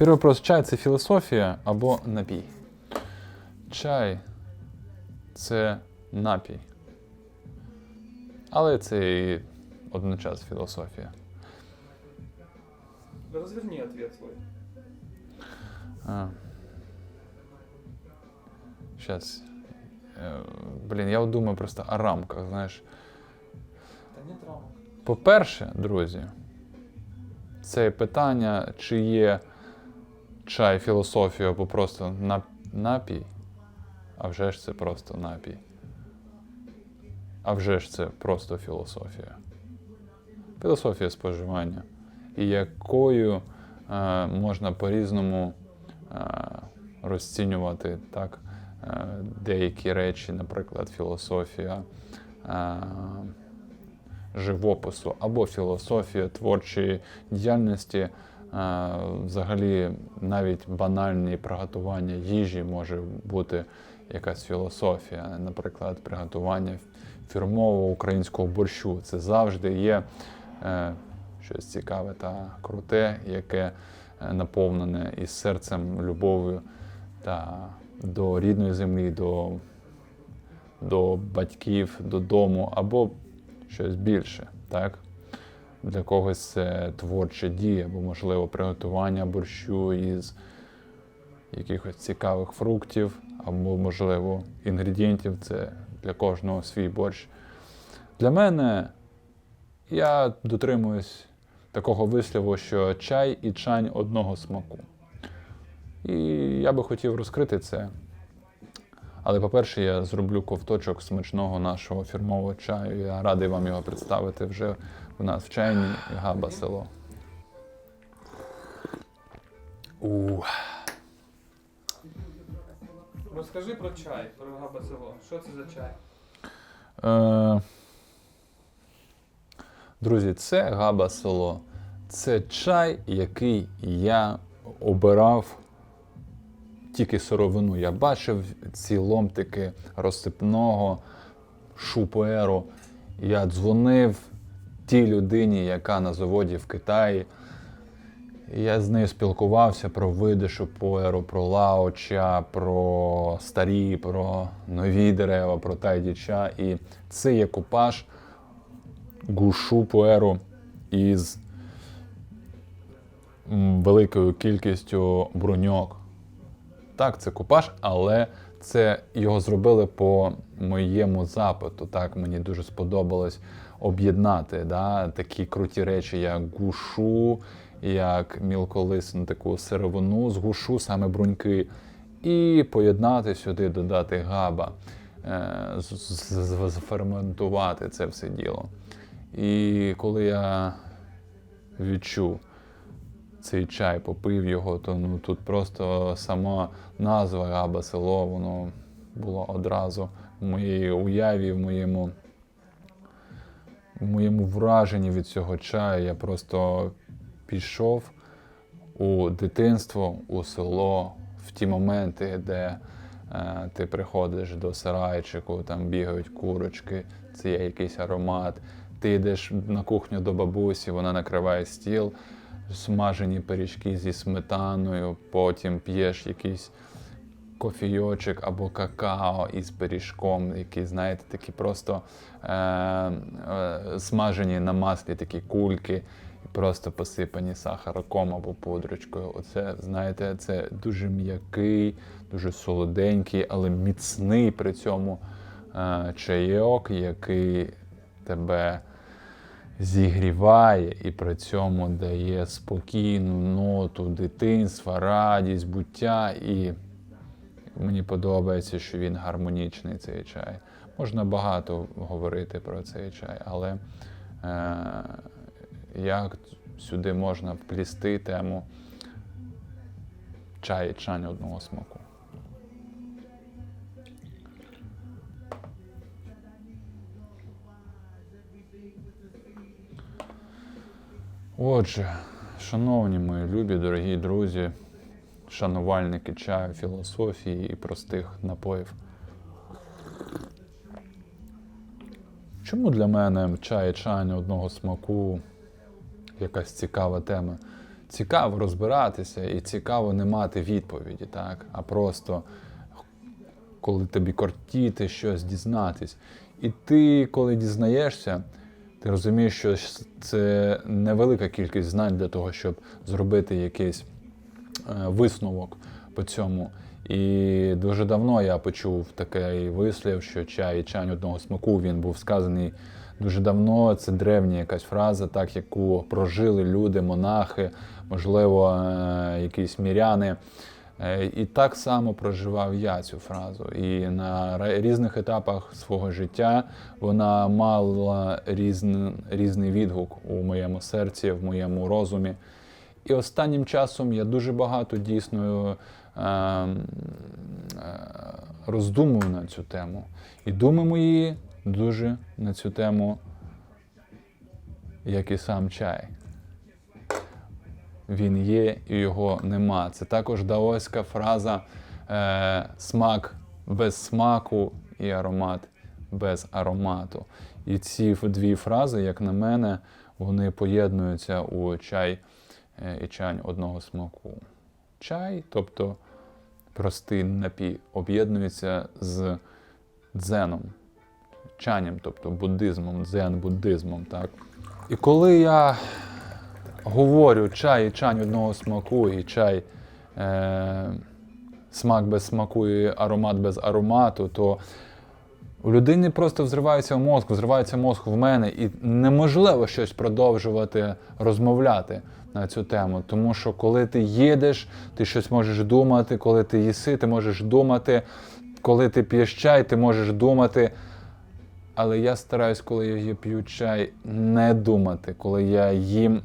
Перший вопрос: чай це філософія або напій? Чай це напій. Але це і одночас філософія. Разверни ответ свой. А. Сейчас. Блін, я от думаю просто о рамках, знаєш. Да нет рамок. По-перше, друзі, це питання, чи є чай філософія або просто нап- напій, а вже ж це просто напій. А вже ж це просто філософія. Філософія споживання. І якою е, можна по-різному е, розцінювати так, е, деякі речі, наприклад, філософія. Е, живопису або філософія творчої діяльності. Взагалі, навіть банальні приготування їжі може бути якась філософія. Наприклад, приготування фірмового українського борщу. Це завжди є е, щось цікаве та круте, яке е, наповнене із серцем, любов'ю та до рідної землі, до, до батьків, додому, або щось більше, так? Для когось це творча дія, або, можливо, приготування борщу із якихось цікавих фруктів, або, можливо, інгредієнтів. Це для кожного свій борщ. Для мене я дотримуюсь такого висліву, що чай і чань одного смаку. І я би хотів розкрити це. Але, по-перше, я зроблю ковточок смачного нашого фірмового чаю. Я радий вам його представити вже у нас в чайні Габа село. У. Розкажи про чай, про габа село. Що це за чай? Е, друзі, це Габа село. Це чай, який я обирав тільки сировину. Я бачив ці ломтики розсипного шупуеру. Я дзвонив тій людині, яка на заводі в Китаї. Я з нею спілкувався про види шупуеру, про лаоча, про старі, про нові дерева, про тайдіча. І це є купаж гушу пуеру із великою кількістю бруньок. Так, це купаж, але це його зробили по моєму запиту. Так, мені дуже сподобалось об'єднати да, такі круті речі, як гушу, як мілколисну таку сировину з гушу, саме бруньки, і поєднати сюди, додати габа, е, з- з- з- заферментувати це все діло. І коли я відчув цей чай, попив його, то ну, тут просто сама назва Габа село, воно було одразу в моїй уяві, в моєму, в моєму враженні від цього чаю. Я просто пішов у дитинство, у село, в ті моменти, де е, ти приходиш до сарайчику, там бігають курочки, це є якийсь аромат. Ти йдеш на кухню до бабусі, вона накриває стіл, смажені пиріжки зі сметаною, потім п'єш якийсь кофійочок або какао із пиріжком, які, знаєте, такі просто е, е, смажені на маслі такі кульки, просто посипані сахароком або пудрочкою. Оце, знаєте, це дуже м'який, дуже солоденький, але міцний при цьому е, чайок, який тебе зігріває і при цьому дає спокійну ноту дитинства, радість, буття. І мені подобається, що він гармонічний цей чай. Можна багато говорити про цей чай, але е, як сюди можна вплісти тему чай і чань одного смаку. Отже, шановні мої любі, дорогі друзі, шанувальники чаю, філософії і простих напоїв. Чому для мене чай і чай одного смаку якась цікава тема? цікаво розбиратися і цікаво не мати відповіді, так, а просто коли тобі кортіти щось дізнатись. І ти, коли дізнаєшся, ти розумієш, що це невелика кількість знань для того, щоб зробити якийсь висновок по цьому. І дуже давно я почув такий вислів, що чай і чань одного смаку він був сказаний дуже давно. Це древня якась фраза, так яку прожили люди, монахи, можливо, е, якісь міряни. Е, І так само проживав я цю фразу. І на різних етапах свого життя вона мала різн, різний відгук у моєму серці, в моєму розумі. І останнім часом я дуже багато дійсно е, е, роздумую на цю тему. І думи мої дуже на цю тему, як і сам чай. Він є і його нема. Це також даоська фраза е, смак без смаку і аромат без аромату. І ці дві фрази, як на мене, вони поєднуються у чай і чань одного смаку. Чай, тобто простий напій, об'єднується з дзеном, чаням, тобто буддизмом, дзен-буддизмом. Так? І коли я говорю чай і чань одного смаку, і чай е, смак без смаку, і аромат без аромату, то у людини просто взривається мозку, взривається мозк в мене, і неможливо щось продовжувати розмовляти на цю тему. Тому що коли ти їдеш, ти щось можеш думати, коли ти їси, ти можеш думати, коли ти п'єш чай, ти можеш думати. Але я стараюсь, коли я п'ю чай, не думати, коли я їм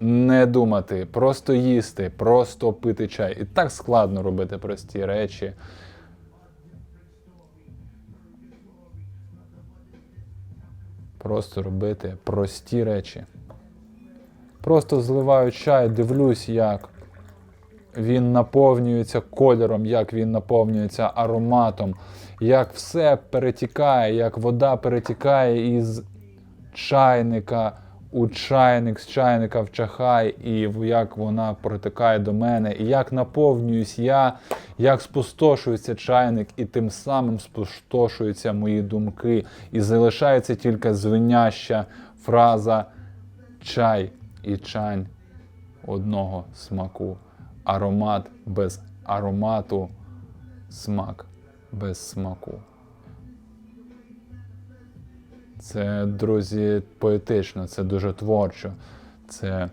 не думати, просто їсти, просто пити чай. І так складно робити прості речі. Просто робити прості речі. Просто зливаю чай, дивлюсь, як він наповнюється кольором, як він наповнюється ароматом, як все перетікає, як вода перетікає із чайника у чайник, з чайника в чахай, і як вона протикає до мене, і як наповнююсь я, як спустошується чайник, і тим самим спустошуються мої думки, і залишається тільки звеняща фраза чай і чань одного смаку. Аромат без аромату, смак без смаку. Це, друзі, поетично, це дуже творчо. Це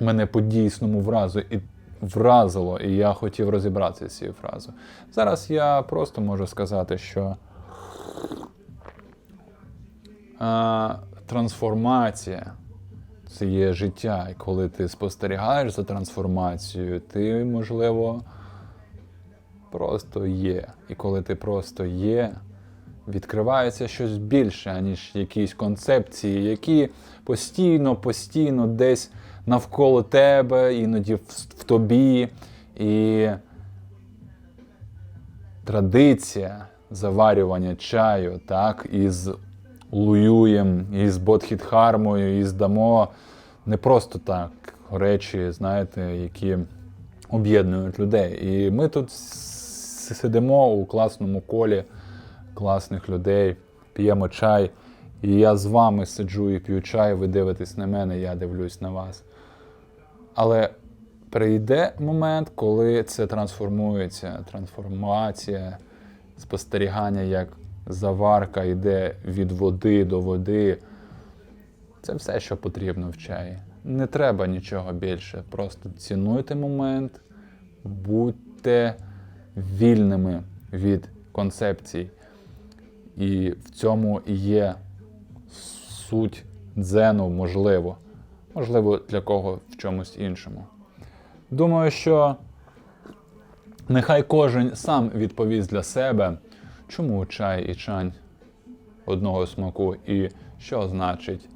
мене по-дійсному вразу і вразило, і я хотів розібратися з цією фразою. Зараз я просто можу сказати, що а, трансформація це є життя. І коли ти спостерігаєш за трансформацією, ти, можливо, просто є. І коли ти просто є, відкривається щось більше, ніж якісь концепції, які постійно, постійно десь навколо тебе, іноді в, в тобі. І традиція заварювання чаю, так, із Луюєм, із Бодхідхармою, із Дамо не просто так речі, знаєте, які об'єднують людей. І ми тут сидимо у класному колі класних людей, п'ємо чай. І я з вами сиджу і п'ю чай, ви дивитесь на мене, я дивлюсь на вас. Але прийде момент, коли це трансформується, трансформація, спостерігання, як заварка йде від води до води. Це все, що потрібно в чаї. Не треба нічого більше. Просто цінуйте момент, будьте вільними від концепцій. І в цьому і є суть дзену, можливо. Можливо, для кого в чомусь іншому. Думаю, що нехай кожен сам відповість для себе, чому чай і чань одного смаку, і що значить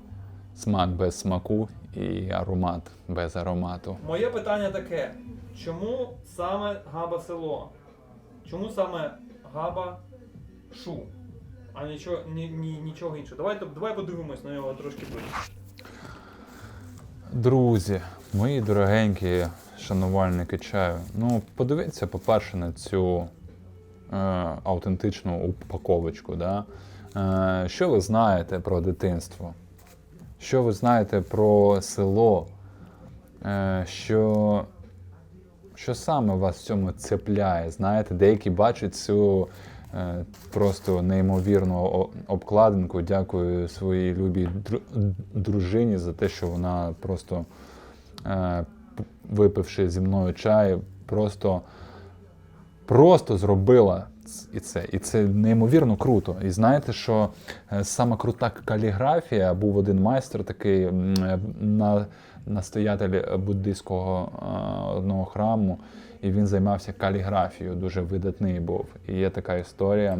смак без смаку і аромат без аромату. Моє питання таке: чому саме Габа село? Чому саме Габа Шу? А нічого, ні, ні, нічого іншого. Давайте, давай подивимось на нього трошки ближче. Друзі, мої дорогенькі шанувальники чаю, ну подивіться, по-перше, на цю е, автентичну упаковочку. Да? Е, що ви знаєте про дитинство? Що ви знаєте про село? Е, що, що саме вас в цьому цепляє? Знаєте, деякі бачать цю просто неймовірну обкладинку. Дякую своїй любій дружині за те, що вона просто, е, випивши зі мною чай, просто, просто зробила і це. І це неймовірно круто. І знаєте, що е, сама крута каліграфія, був один майстер такий на, настоятель буддийського е, одного храму, і він займався каліграфією, дуже видатний був. І є така історія,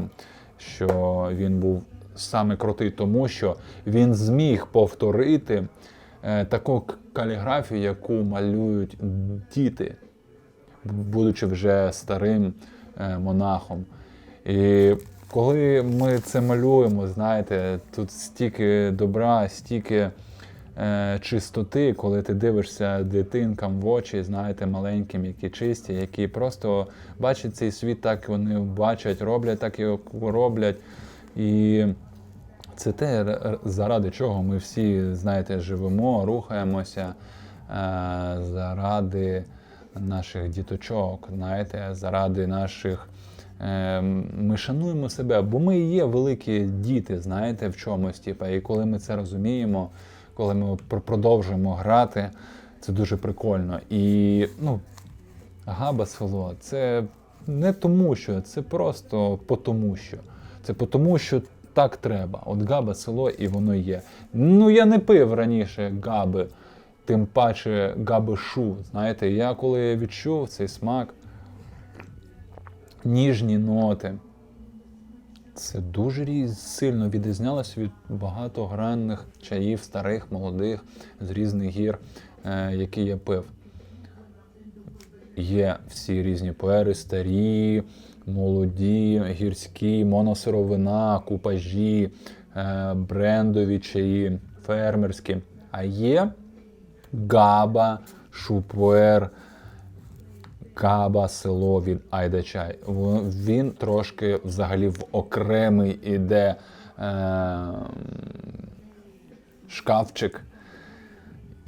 що він був саме крутий, тому що він зміг повторити е, таку каліграфію, яку малюють діти, будучи вже старим монахом. І коли ми це малюємо, знаєте, тут стільки добра, стільки е, чистоти, коли ти дивишся дитинкам в очі, знаєте, маленьким, які чисті, які просто бачать цей світ так, вони бачать, роблять так, як роблять. І це те, заради чого ми всі, знаєте, живемо, рухаємося, е, заради наших діточок, знаєте, заради наших. е, Ми шануємо себе, бо ми є великі діти, знаєте, в чомусь. Типа, і коли ми це розуміємо, коли ми продовжуємо грати, це дуже прикольно. І ну, Габа село це не тому, що це просто по тому, що. Це по тому, що так треба. От габа село і воно є. Ну я не пив раніше габи, тим паче габи шу. Знаєте, я коли відчув цей смак, ніжні ноти. Це дуже сильно відрізнялося від багатогранних чаїв, старих, молодих, з різних гір, е, які я пив. Є всі різні пуери, старі, молоді, гірські, моносировина, купажі, е, брендові чаї, фермерські. А є габа, шупуер, Каба, село від Айда Чай. В- Він трошки взагалі в окремий іде е, шкафчик.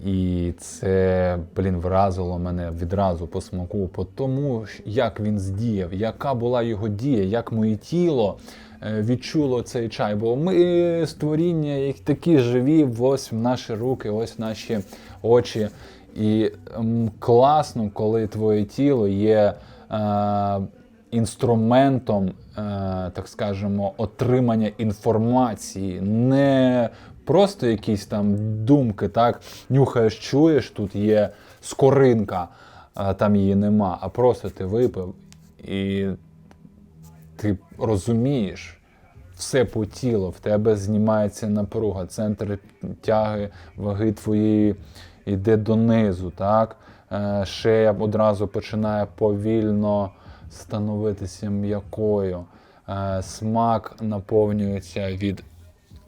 І це, блін, вразило мене відразу по смаку, по тому, як він здіяв, яка була його дія, як моє тіло відчуло цей чай. Бо ми створіння, як такі живі, ось в наші руки, ось в наші очі. І класно, коли твоє тіло є е, інструментом, е, так скажемо, отримання інформації, не просто якісь там думки, так, нюхаєш, чуєш, тут є скоринка, а там її нема, а просто ти випив і ти розумієш все по тілу, в тебе знімається напруга, центр тяги ваги твоєї йде донизу, так? Е, Шея одразу починає повільно становитися м'якою. Е, Смак наповнюється від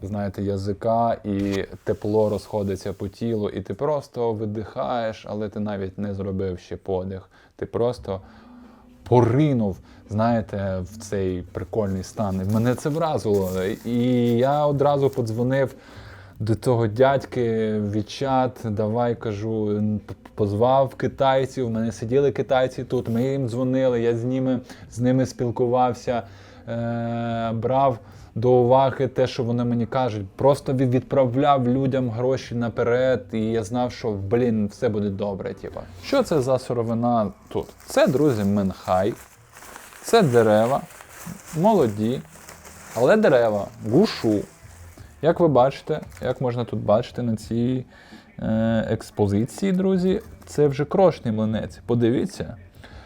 знаєте, язика, і тепло розходиться по тілу, і ти просто видихаєш, але ти навіть не зробив ще подих. Ти просто поринув, знаєте, в цей прикольний стан. І мене це вразило. І я одразу подзвонив до того дядьки в чат, давай кажу, позвав китайців. У мене сиділи китайці тут, ми їм дзвонили, я з ними, з ними спілкувався, е- брав до уваги те, що вони мені кажуть. Просто від- відправляв людям гроші наперед, і я знав, що блін, все буде добре. Типа. Що це за сировина тут? Це, друзі, менхай, це дерева, молоді, але дерева, гушу. Як ви бачите, як можна тут бачити на цій е, експозиції, друзі, це вже крошний млинець. Подивіться,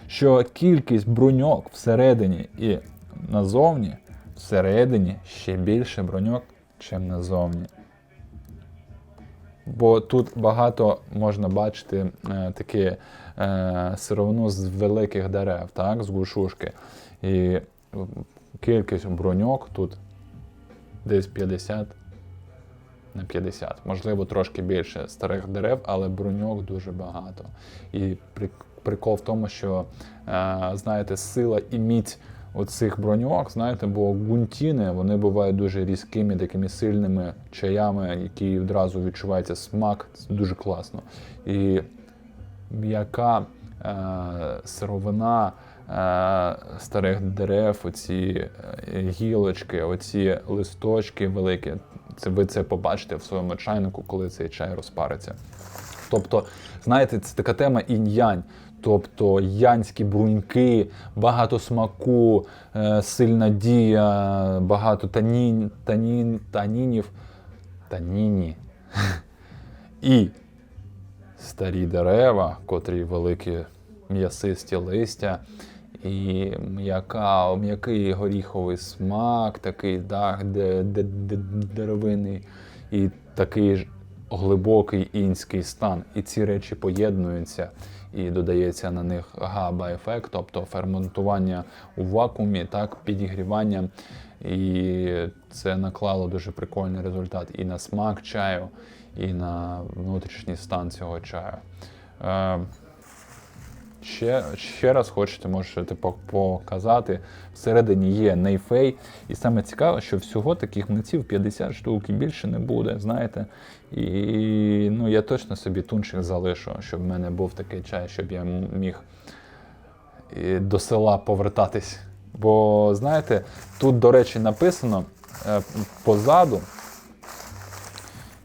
що кількість бруньок всередині і назовні, всередині ще більше бруньок, чим назовні. Бо тут багато можна бачити е, таке е, сировину з великих дерев, так, з гушушки. І е, кількість бруньок тут десь 50 на 50. Можливо, трошки більше старих дерев, але бруньок дуже багато. І прикол в тому, що е, знаєте, сила і міць оцих броньок, знаєте, бо гунтіни вони бувають дуже різкими, такими сильними чаями, які одразу відчувається смак. Це дуже класно. І м'яка е, сировина е, старих дерев, оці е, гілочки, оці листочки великі. Це ви це побачите в своєму чайнику, коли цей чай розпариться. Тобто, знаєте, це така тема інь-янь. Тобто янські бруньки, багато смаку, е, сильна дія, багато танін, танін, танінів, таніні. І старі дерева, котрі великі м'ясисті листя, і м'яка, м'який горіховий смак, такий дах, де, де, де, деревинний, і такий глибокий інський стан. І ці речі поєднуються. І додається на них габа-ефект, тобто ферментування у вакуумі, так, підігрівання. І це наклало дуже прикольний результат і на смак чаю, і на внутрішній стан цього чаю. Е, ще, ще раз хочете, можете показати. Всередині є нейфей. І саме цікаве, що всього таких млинців 50 штук і більше не буде, знаєте. І ну, я точно собі тунчик залишу, щоб в мене був такий чай, щоб я міг до села повертатись. Бо знаєте, тут, до речі, написано е, позаду,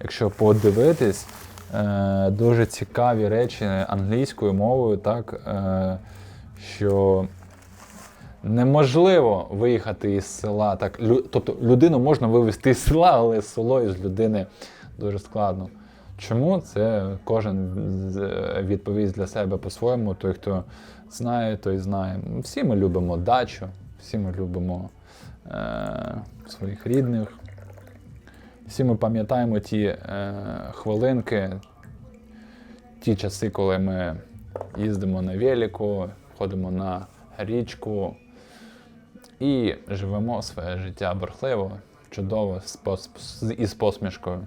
якщо подивитись, е, дуже цікаві речі англійською мовою, так, е, що неможливо виїхати із села. Так, лю, тобто людину можна вивезти із села, але село із людини дуже складно. Чому це кожен відповість для себе по-своєму. Той, хто знає, той знає. Всі ми любимо дачу, всі ми любимо е, своїх рідних. Всі ми пам'ятаємо ті е, хвилинки, ті часи, коли ми їздимо на велику, ходимо на річку і живемо своє життя бурхливо, чудово, пос- з- посмішкою.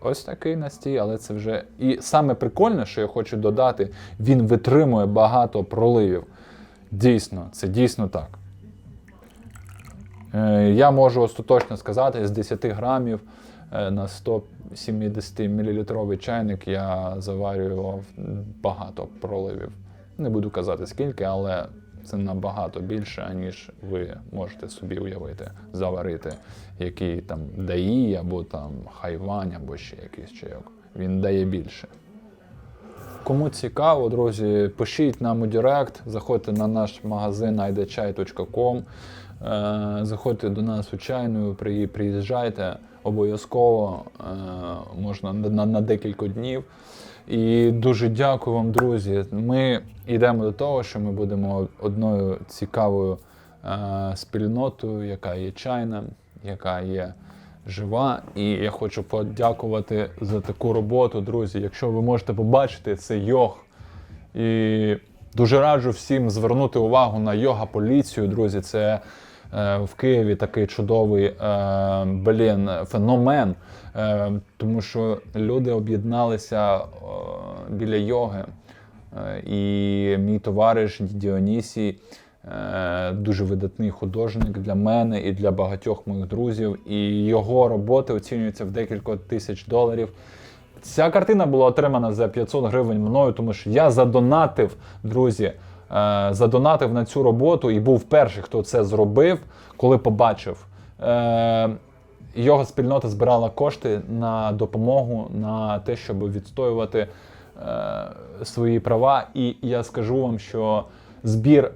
Ось такий настій, але це вже. І саме прикольне, що я хочу додати, він витримує багато проливів. Дійсно, це дійсно так. Е, Я можу остаточно сказати, з 10 грамів е, на 170 мл чайник я заварював багато проливів. Не буду казати скільки, але це набагато більше, ніж ви можете собі уявити, заварити який там даї, або там хайвань, або ще якийсь чайок. Він дає більше. Кому цікаво, друзі, пишіть нам у Директ, заходьте на наш магазин е, заходьте до нас у чайну, приїжджайте обов'язково, е, можна на, декілька днів. І дуже дякую вам, друзі. Ми йдемо до того, що ми будемо одною цікавою е, спільнотою, яка є чайна, яка є жива. І я хочу подякувати за таку роботу, друзі. Якщо ви можете побачити, це йог. І дуже раджу всім звернути увагу на йога поліцію, друзі. Це е, в Києві такий чудовий е, блін, феномен, е, тому що люди об'єдналися е, біля йоги. Е, І мій товариш Діонісій, е, дуже видатний художник для мене і для багатьох моїх друзів. І його роботи оцінюються в декілька тисяч доларів. Ця картина була отримана за 500 гривень мною, тому що я задонатив, друзі, е, задонатив на цю роботу і був перший, хто це зробив, коли побачив. Е, його спільнота збирала кошти на допомогу, на те, щоб відстоювати е, свої права. І я скажу вам, що збір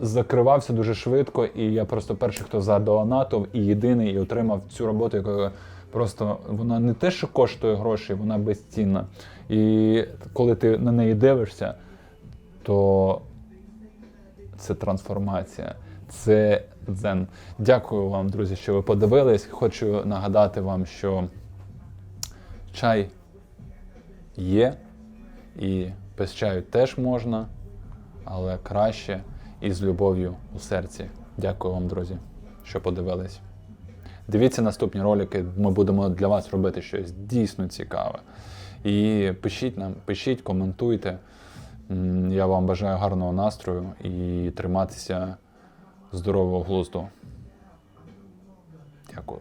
закривався дуже швидко, і я просто перший, хто задонатив, і єдиний і отримав цю роботу, яка просто вона не те, що коштує гроші, вона безцінна. І коли ти на неї дивишся, то це трансформація, це дзен. Дякую вам, друзі, що ви подивились. Хочу нагадати вам, що чай є, і без чаю теж можна, але краще і з любов'ю у серці. Дякую вам, друзі, що подивились. Дивіться наступні ролики. Ми будемо для вас робити щось дійсно цікаве. І пишіть нам, пишіть, коментуйте. Я вам бажаю гарного настрою і триматися здорового глузду. Дякую.